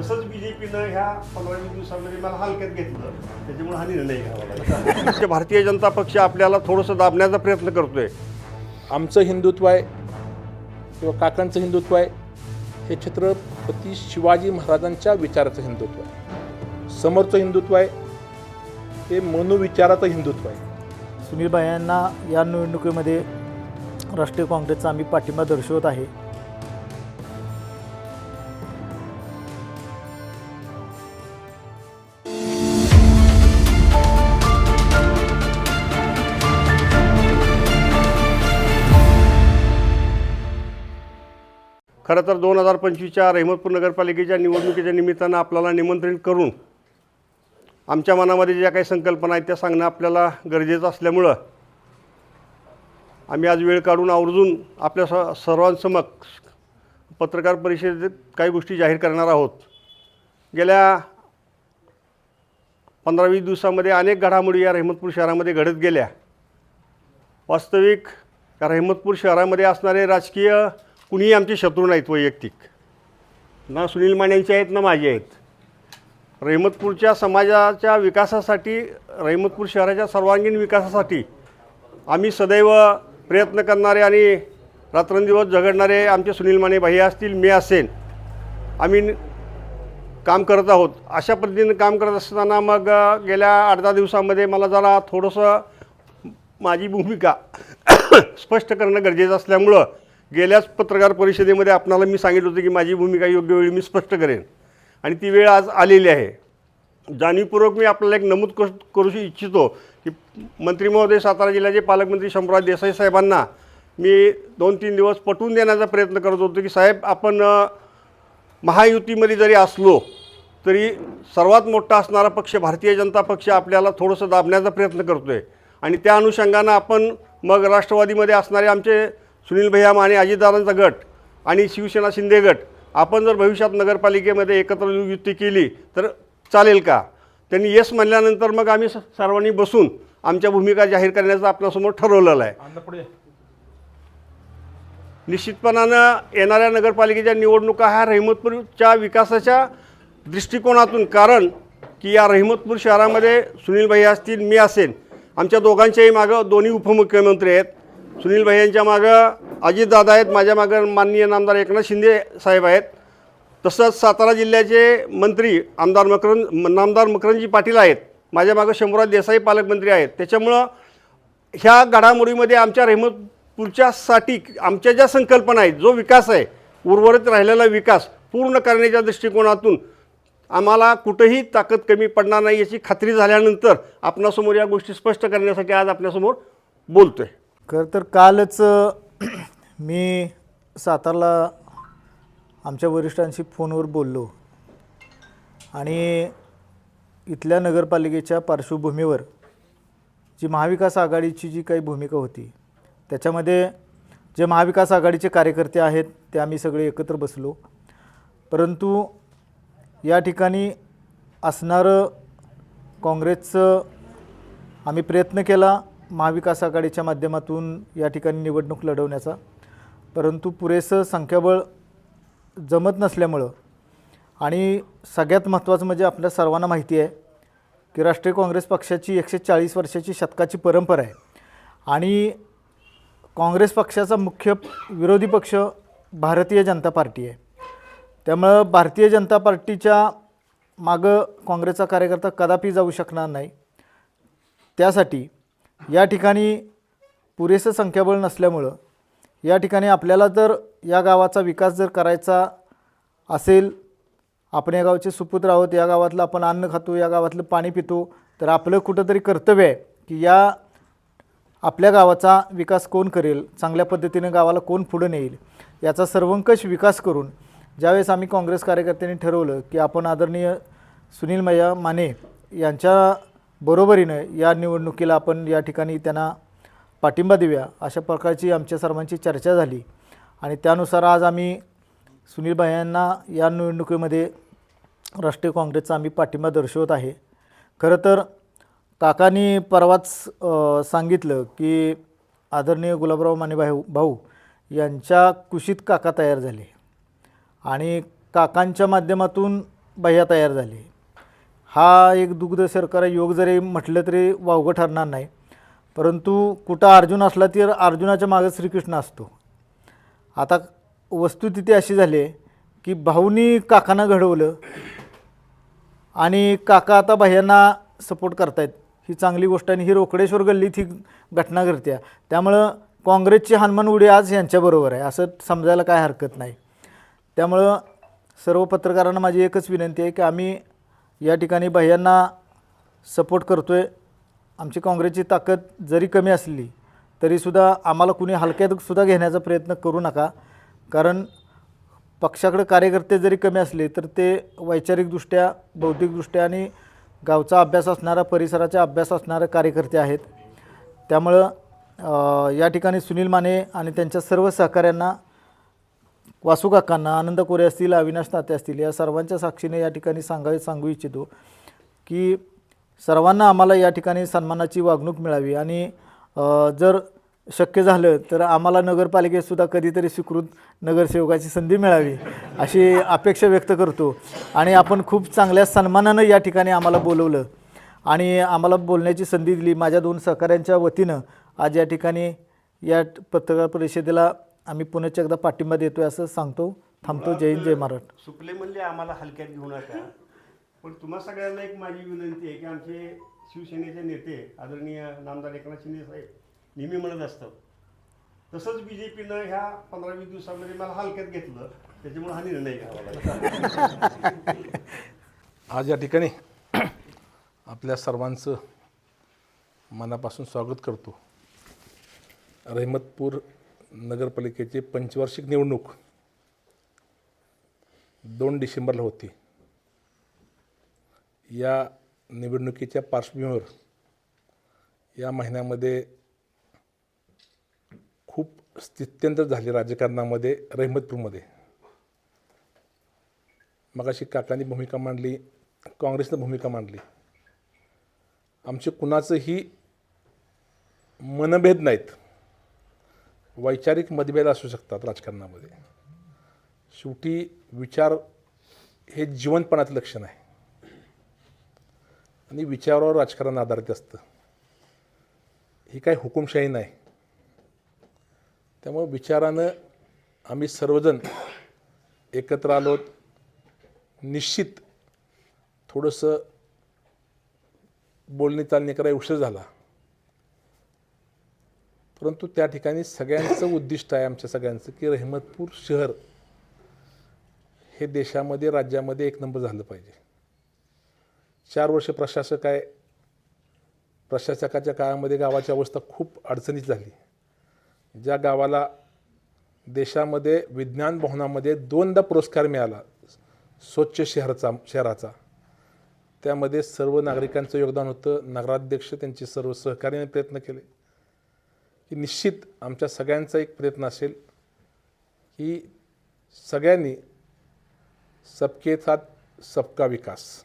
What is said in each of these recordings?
तसंच बीजेपीनं ह्या पंधरा वीस दिवसामध्ये मला हलक्यात घेतलं. त्याच्यामुळे हा निर्णय घ्यावा लागला. भारतीय जनता पक्ष आपल्याला थोडंसं दाबण्याचा प्रयत्न करतोय. आमचं हिंदुत्व आहे किंवा काकांचं हिंदुत्व आहे हे छत्रपती शिवाजी महाराजांच्या विचाराचं हिंदुत्व आहे. समोरचं हिंदुत्व आहे हे मनोविचाराचं हिंदुत्व आहे. सुनील यांना या निवडणुकीमध्ये राष्ट्रीय काँग्रेसचा आम्ही पाठिंबा दर्शवत आहे. खरं तर दोन हजार पंचवीसच्या रहमतपूर नगरपालिकेच्या निवडणुकीच्या निमित्तानं आपल्याला निमंत्रित करून आमच्या मनामध्ये ज्या काही संकल्पना आहेत त्या सांगणं आपल्याला गरजेचं असल्यामुळं आम्ही आज वेळ काढून आवर्जून आपल्या स सर्वांसमक्ष पत्रकार परिषदेत काही गोष्टी जाहीर करणार आहोत. गेल्या पंधरा वीस दिवसामध्ये अनेक घडामोडी या रहमतपूर शहरामध्ये घडत गेल्या. वास्तविक या रहमतपूर शहरामध्ये असणारे राजकीय कुणीही आमचे शत्रू नाहीत वैयक्तिक. ना सुनील मानेंचे आहेत ना माझे आहेत. रहिमतपूरच्या समाजाच्या विकासासाठी रहिमतपूर शहराच्या सर्वांगीण विकासासाठी आम्ही सदैव प्रयत्न करणारे आणि रात्रंदिवस झगडणारे आमचे सुनील माने भाई असतील मी असेन आम्ही काम करत आहोत. अशा पद्धतीने काम करत असताना मग गेल्या आठ दहा दिवसामध्ये मला जरा थोडंसं माझी भूमिका स्पष्ट करणं गरजेचं असल्यामुळं गेल्याच पत्रकार परिषदेमध्ये आपणाला मी सांगितलं होतं की माझी भूमिका योग्य वेळी मी स्पष्ट करेन. आणि ती वेळ आज आलेली आहे. जाणीवपूर्वक मी आपल्याला एक नमूद करू करू इच्छितो की मंत्री महोदय सातारा जिल्ह्याचे पालकमंत्री शंभूराज देसाई साहेबांना मी दोन तीन दिवस पटवून देण्याचा प्रयत्न करत होतो की साहेब आपण महायुतीमध्ये जरी असलो तरी सर्वात मोठा असणारा पक्ष भारतीय जनता पक्ष आपल्याला थोडंसं दाबण्याचा प्रयत्न करतो आहे आणि त्या अनुषंगानं आपण मग राष्ट्रवादीमध्ये असणारे आमचे सुनील भैया माने अजितदादांचा गट आणि शिवसेना शिंदे गट. आपण जर भविष्यात नगरपालिकेमध्ये एकत्र युती केली तर चालेल का? त्यांनी येस म्हणल्यानंतर मग आम्ही स- सर्वांनी बसून आमच्या भूमिका जाहीर करण्याचं आपल्यासमोर ठरवलेलं आहे. निश्चितपणानं येणाऱ्या नगरपालिकेच्या निवडणुका ह्या रहिमतपूरच्या विकासाच्या दृष्टिकोनातून कारण की या रहिमतपूर शहरामध्ये सुनील भाई असतील मी असेल आमच्या दोघांच्याही मागं दोन्ही उपमुख्यमंत्री आहेत. सुनील भाई यांच्या मागं अजितदादा आहेत माझ्या मागं माननीय नामदार एकनाथ शिंदे साहेब आहेत. तसंच सातारा जिल्ह्याचे मंत्री आमदार मकरन नामदार मकरंजी पाटील आहेत. माझ्या मागं शंभूराज देसाई पालकमंत्री आहेत. त्याच्यामुळं ह्या घडामोडीमध्ये आमच्या रेहमतपूरच्यासाठी आमच्या ज्या संकल्पना आहेत जो विकास आहे उर्वरित राहिलेला विकास पूर्ण करण्याच्या दृष्टिकोनातून आम्हाला कुठंही ताकद कमी पडणार नाही याची खात्री झाल्यानंतर आपणासमोर या गोष्टी स्पष्ट करण्यासाठी आज आपल्यासमोर बोलतो आहे खरं तर कालच मी सातारला आमच्या वरिष्ठांशी फोनवर बोललो. आणि इथल्या नगरपालिकेच्या पार्श्वभूमीवर जी महाविकास आघाडीची जी काही भूमिका होती त्याच्यामध्ये जे महाविकास आघाडीचे कार्यकर्ते आहेत ते आम्ही सगळे एकत्र बसलो. परंतु या ठिकाणी असणारं काँग्रेसचं आम्ही प्रयत्न केला. महाविकास आघाडीच्या माध्यमातून या ठिकाणी निवडणूक लढवण्याचा. परंतु पुरेसं संख्याबळ जमत नसल्यामुळं आणि सगळ्यात महत्त्वाचं म्हणजे आपल्या सर्वांना माहिती आहे की राष्ट्रीय काँग्रेस पक्षाची एकशे चाळीस वर्षाची शतकाची परंपरा आहे. आणि काँग्रेस पक्षाचा मुख्य विरोधी पक्ष भारतीय जनता पार्टी आहे. त्यामुळं भारतीय जनता पार्टीच्या मागं काँग्रेसचा कार्यकर्ता कदापि जाऊ शकणार नाही. त्यासाठी या ठिकाणी पुरेसं संख्याबळ नसल्यामुळं या ठिकाणी आपल्याला जर या गावाचा विकास जर करायचा असेल आपण या गावचे सुपुत्र आहोत या गावातलं आपण अन्न खातो या गावातलं पाणी पितो तर आपलं कुठंतरी कर्तव्य आहे की या आपल्या गावाचा विकास कोण करेल चांगल्या पद्धतीने गावाला कोण पुढं नेईल याचा सर्वंकष विकास करून ज्यावेळेस आम्ही काँग्रेस कार्यकर्त्यांनी ठरवलं की आपण आदरणीय सुनील मैया माने यांच्या बरोबरीनं या निवडणुकीला आपण या ठिकाणी त्यांना पाठिंबा देऊया अशा प्रकारची आमच्या सर्वांची चर्चा झाली. आणि त्यानुसार आज आम्ही सुनील यांना या निवडणुकीमध्ये राष्ट्रीय काँग्रेसचा आम्ही पाठिंबा दर्शवत आहे. खरं तर काकांनी परवाच सांगितलं की आदरणीय गुलाबराव माने भाऊ भाऊ यांच्या कुशीत काका तयार झाले. आणि काकांच्या माध्यमातून भैया तयार झाले. हा एक दुग्ध सरकार योग जरी म्हटलं तरी वावगं ठरणार नाही. परंतु कुठं अर्जुन असला तर अर्जुनाच्या मागं श्रीकृष्ण असतो. आता वस्तुस्थिती अशी झाली आहे की भाऊनी काकांना घडवलं आणि काका आता भैयांना सपोर्ट करतायत. ही चांगली गोष्ट आणि ही रोकडेश्वर गल्लीत ही घटना घडते त्यामुळं काँग्रेसची हनुमान उडी आज यांच्याबरोबर आहे. असं समजायला काय हरकत नाही. त्यामुळं सर्व पत्रकारांना माझी एकच विनंती आहे की आम्ही या ठिकाणी भैयांना सपोर्ट करतो आहे आमची काँग्रेसची ताकद जरी कमी असली तरीसुद्धा आम्हाला कुणी हलक्यातसुद्धा घेण्याचा प्रयत्न करू नका. कारण पक्षाकडे कार्यकर्ते जरी कमी असले तर ते वैचारिकदृष्ट्या बौद्धिकदृष्ट्या आणि गावचा अभ्यास असणारा परिसराचा अभ्यास असणारे कार्यकर्ते आहेत. त्यामुळं या ठिकाणी सुनील माने आणि त्यांच्या सर्व सहकाऱ्यांना वासुकाकांना आनंद कोरे असतील अविनाश ताते असतील या सर्वांच्या साक्षीने या ठिकाणी सांगावे सांगू इच्छितो की सर्वांना आम्हाला या ठिकाणी सन्मानाची वागणूक मिळावी. आणि जर शक्य झालं तर आम्हाला नगरपालिकेतसुद्धा कधीतरी स्वीकृत नगरसेवकाची संधी मिळावी अशी अपेक्षा व्यक्त करतो. आणि आपण खूप चांगल्या सन्मानानं या ठिकाणी आम्हाला बोलवलं. आणि आम्हाला बोलण्याची संधी दिली. माझ्या दोन सहकाऱ्यांच्या वतीनं आज या ठिकाणी या पत्रकार परिषदेला आम्ही पुण्याच एकदा पाठिंबा देतोय असं सांगतो. थांबतो. जय हिंद जय महाराष्ट्र. सुपले म्हणले आम्हाला हलक्यात घेऊ नका. पण तुम्हा सगळ्यांना एक माझी विनंती आहे की आमचे शिवसेनेचे नेते आदरणीय नामदार एकनाथ शिंदे साहेब नेहमी म्हणत असतात तसंच बी जे पीनं ह्या पंधरा वीस दिवसामध्ये मला हलक्यात घेतलं त्याच्यामुळे हा निर्णय घ्यावा लागला. आज या ठिकाणी आपल्या सर्वांचं मनापासून स्वागत करतो. रहमतपूर नगरपालिकेची पंचवार्षिक निवडणूक दोन डिसेंबरला होती. या निवडणुकीच्या पार्श्वभूमीवर या महिन्यामध्ये खूप स्थित्यंतर झाले राजकारणामध्ये रहमतपूरमध्ये. मगाशी काकांनी भूमिका मांडली काँग्रेसनं भूमिका मांडली. आमचे कुणाचंही मनभेद नाहीत. वैचारिक मतभेद असू शकतात राजकारणामध्ये. शेवटी विचार हे जिवंतपणाचं लक्षण आहे. आणि विचारावर राजकारण आधारित असतं. ही काही हुकुमशाही नाही. त्यामुळं विचारानं आम्ही सर्वजण एकत्र आलो निश्चित थोडंसं बोलणी चालणी करायला उशीर झाला. परंतु त्या ठिकाणी सगळ्यांचं उद्दिष्ट आहे आमच्या सगळ्यांचं की रहमतपूर शहर हे देशामध्ये राज्यामध्ये एक नंबर झालं पाहिजे. चार वर्ष प्रशासक आहे. प्रशासकाच्या काळामध्ये गावाची अवस्था खूप अडचणीत झाली. ज्या गावाला देशामध्ये विज्ञान भवनामध्ये दोनदा पुरस्कार मिळाला स्वच्छ शहराचा शहराचा त्यामध्ये सर्व नागरिकांचं योगदान होतं. नगराध्यक्ष त्यांचे सर्व सहकार्याने प्रयत्न केले. की निश्चित आमच्या सगळ्यांचा एक प्रयत्न असेल की सगळ्यांनी सबके साथ सबका विकास.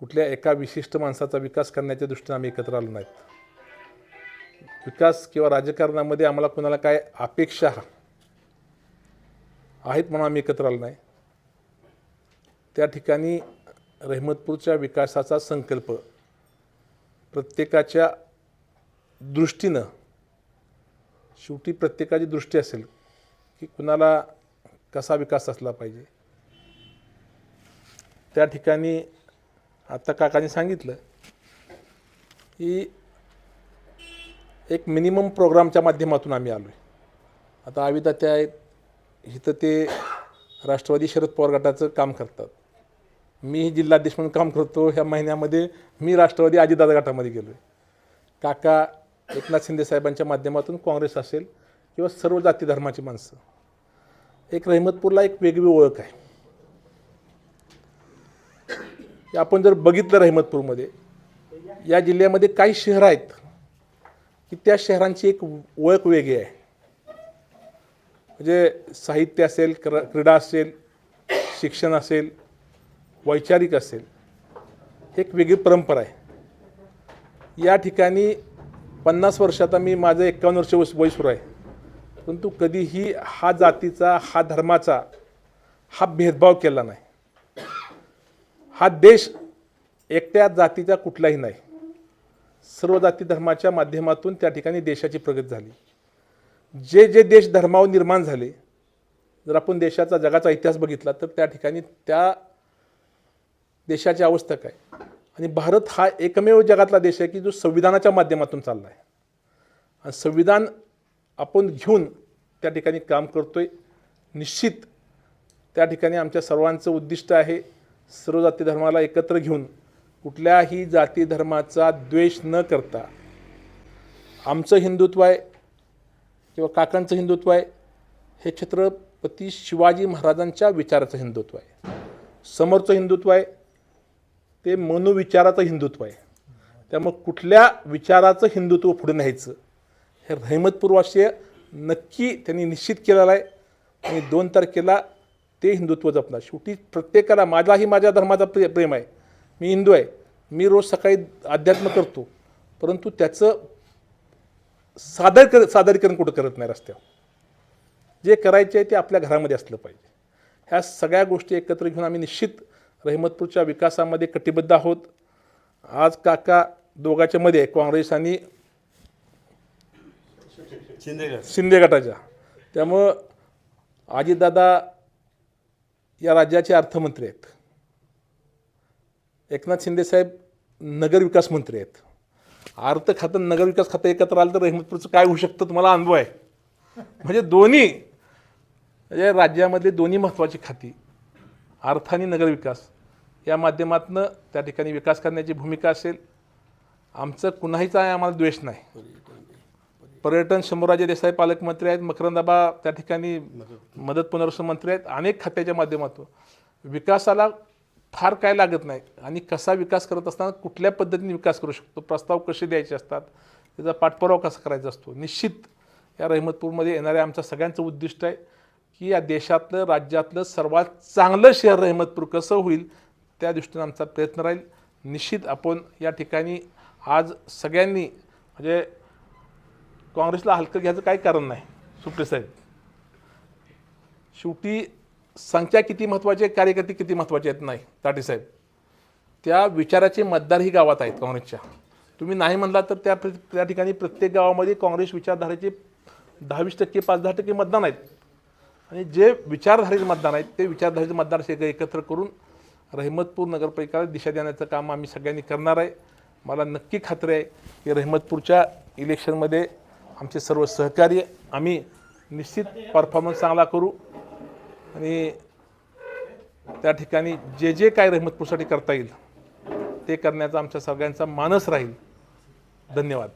कुठल्या एका विशिष्ट माणसाचा विकास करण्याच्या दृष्टीने आम्ही एकत्र आलो नाहीत. विकास किंवा राजकारणामध्ये आम्हाला कोणाला काय अपेक्षा आहेत म्हणून आम्ही एकत्र आलो नाही. त्या ठिकाणी रहमतपूरच्या विकासाचा संकल्प प्रत्येकाच्या दृष्टीनं शेवटी प्रत्येकाची दृष्टी असेल की कुणाला कसा विकास असला पाहिजे. त्या ठिकाणी आत्ता काकाने सांगितलं की एक मिनिमम प्रोग्रामच्या माध्यमातून आम्ही आलो आहे आता आविदा त्या आहेत इथं ते राष्ट्रवादी शरद पवार गटाचं काम करतात. मी जिल्हाध्यक्ष म्हणून काम करतो ह्या महिन्यामध्ये मी राष्ट्रवादी अजितदादा गटामध्ये गेलो आहे काका एकनाथ शिंदे साहेबांच्या माध्यमातून काँग्रेस असेल किंवा सर्व जाती धर्माची माणसं. एक रहमतपूरला एक वेगळी ओळख आहे. आपण जर बघितलं रहमतपूरमध्ये या जिल्ह्यामध्ये काही शहरं आहेत की त्या शहरांची एक ओळख वेगळी आहे. म्हणजे साहित्य असेल क्र क्रीडा असेल शिक्षण असेल वैचारिक असेल एक वेगळी परंपरा आहे. या ठिकाणी पन्नास वर्षात मी माझं एक्कावन्न वर्ष वस- वय सुरू आहे. परंतु कधीही हा जातीचा हा धर्माचा हा भेदभाव केला नाही. हा देश एकट्या जातीचा कुठलाही नाही. सर्व जाती धर्माच्या माध्यमातून त्या ठिकाणी देशाची प्रगती झाली. जे जे देश धर्मावर निर्माण झाले जर आपण देशाचा जगाचा इतिहास बघितला तर त्या ठिकाणी त्या देशाची अवस्था काय? आणि भारत हा एकमेव जगातला देश आहे की जो संविधानाच्या माध्यमातून चालला आहे आणि संविधान आपण घेऊन त्या ठिकाणी काम करतो आहे निश्चित त्या ठिकाणी आमच्या सर्वांचं उद्दिष्ट आहे सर्व जाती धर्माला एकत्र घेऊन कुठल्याही जाती धर्माचा द्वेष न करता आमचं हिंदुत्व आहे किंवा काकांचं हिंदुत्व आहे हे छत्रपती शिवाजी महाराजांच्या विचाराचं हिंदुत्व आहे. समोरचं हिंदुत्व आहे ते मनोविचाराचं हिंदुत्व आहे. त्यामुळं कुठल्या विचाराचं हिंदुत्व पुढे न्यायचं हे रहमतपूर्वाशीय नक्की त्यांनी निश्चित केलेलं आहे. आणि दोन तारखेला ते हिंदुत्व जपणार. शेवटी प्रत्येकाला माझाही माझ्या धर्माचा प्रे प्रेम आहे. मी हिंदू आहे. मी रोज सकाळी अध्यात्म करतो. परंतु त्याचं सादर कर सादरीकरण कुठं करत नाही रस्त्यावर? जे करायचे आहे ते आपल्या घरामध्ये असलं पाहिजे. ह्या सगळ्या गोष्टी एकत्र घेऊन आम्ही निश्चित रहिमतपूरच्या विकासामध्ये कटिबद्ध आहोत. आज काका दोघांच्या मध्ये काँग्रेस आणि शिंदे गटाच्या. त्यामुळं अजितदादा या राज्याचे अर्थमंत्री आहेत. एकनाथ शिंदेसाहेब नगरविकास मंत्री आहेत. अर्थ खातं नगरविकास खातं एकत्र आलं तर रहमतपूरचं काय होऊ शकतं तुम्हाला अनुभव आहे. म्हणजे दोन्ही म्हणजे राज्यामधली दोन्ही महत्त्वाची खाती. अर्थ आणि नगरविकास या माध्यमातून त्या ठिकाणी विकास करण्याची भूमिका असेल. आमचं कुणाहीचा आम्हाला द्वेष नाही. पर्यटन शंभूराजे देसाई पालकमंत्री आहेत मकरंदाबा त्या ठिकाणी मदत पुनर्वसन मंत्री आहेत अनेक खात्याच्या माध्यमातून. विकासाला फार काय लागत नाही. आणि कसा विकास करत असताना कुठल्या पद्धतीने विकास करू शकतो? प्रस्ताव कसे द्यायचे असतात? त्याचा पाठपुरावा कसा करायचा असतो? निश्चित या रहमतपूरमध्ये येणाऱ्या आमचा सगळ्यांचं उद्दिष्ट आहे. की या देशातलं राज्यातलं सर्वात चांगलं शहर रहमतपूर कसं होईल त्या दृष्टीने आमचा प्रयत्न राहील. निश्चित आपण या ठिकाणी आज सगळ्यांनी म्हणजे काँग्रेसला हलकं घ्यायचं काही कारण नाही. सुप्रे साहेब शेवटी संख्या किती महत्त्वाची आहे कार्यकर्ते किती महत्त्वाचे आहेत नाही ताटे साहेब. त्या विचाराचे मतदार ही गावात आहेत काँग्रेसच्या. तुम्ही नाही म्हणला तर त्या प्र- त्या ठिकाणी प्रत्येक गावामध्ये काँग्रेस विचारधारेचे दहावीस टक्के पाच दहा टक्के मतदान आहेत. आणि जे विचारधारेचे मतदान आहेत ते विचारधारेचे मतदार सगळे एकत्र करून रहमतपूर नगरपालिकेला दिशा देण्याचं काम आम्ही सगळ्यांनी करणार आहे. मला नक्की खात्री आहे की रहमतपूरच्या इलेक्शनमध्ये आमचे सर्व सहकार्य आम्ही निश्चित परफॉर्मन्स चांगला करू. आणि त्या ठिकाणी जे जे काय रहमतपूरसाठी करता येईल ते करण्याचा आमच्या सगळ्यांचा मानस राहील. धन्यवाद.